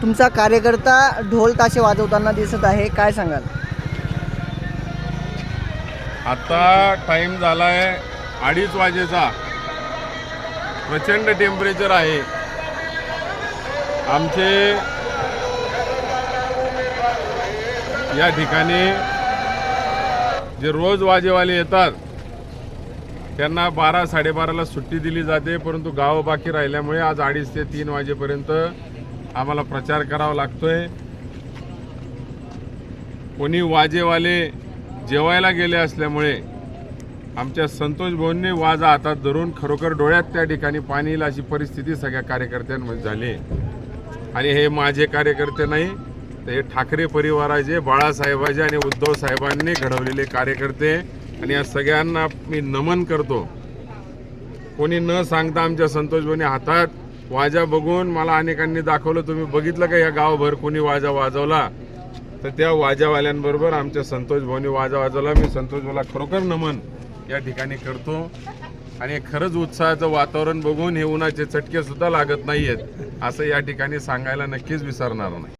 तुमचा कार्यकर्ता ढोल ताशे वाजवताना दिसत आहे काय सांगाल? आता टाइम झाला आहे अडीच वाजेचा. प्रचंड टेम्परेचर आहे. आमचे या ठिकाणी जे रोज वाजेवाले येतात त्यांना बारा साडेबाराला सुट्टी दिली जाते परंतु गाव बाकी राहिल्यामुळे आज अडीच ते तीन वाजेपर्यंत आम्हाला प्रचार करावा लागतोय. कोणी वाजेवाले जेवायला गेले असल्यामुळे आमच्या संतोष भाऊंनी वाजा हातात धरून खरोखर डोळ्यात त्या ठिकाणी पाणी येईल अशी परिस्थिती सगळ्या कार्यकर्त्यांमध्ये झाली आणि हे माझे कार्यकर्ते नाही तर हे ठाकरे परिवाराचे बाळासाहेबाचे आणि उद्धव साहेबांनी घडवलेले कार्यकर्ते. आणि या सगळ्यांना मी नमन करतो. कोणी न सांगता आमच्या संतोषभाऊने हातात वाजा बघून मला अनेकांनी दाखवलं. तुम्ही बघितलं का या गावभर कोणी वाजा वाजवला? तर त्या वाजावाल्यांबरोबर आमच्या संतोष भाऊनी वाजा वाजवला. मी संतोष भाऊला खरोखर नमन या ठिकाणी करतो. आणि खरंच उत्साहाचं वातावरण बघून हे उन्हाचे चटके सुद्धा लागत आहेत असं या ठिकाणी सांगायला नक्कीच विसरणार नाही.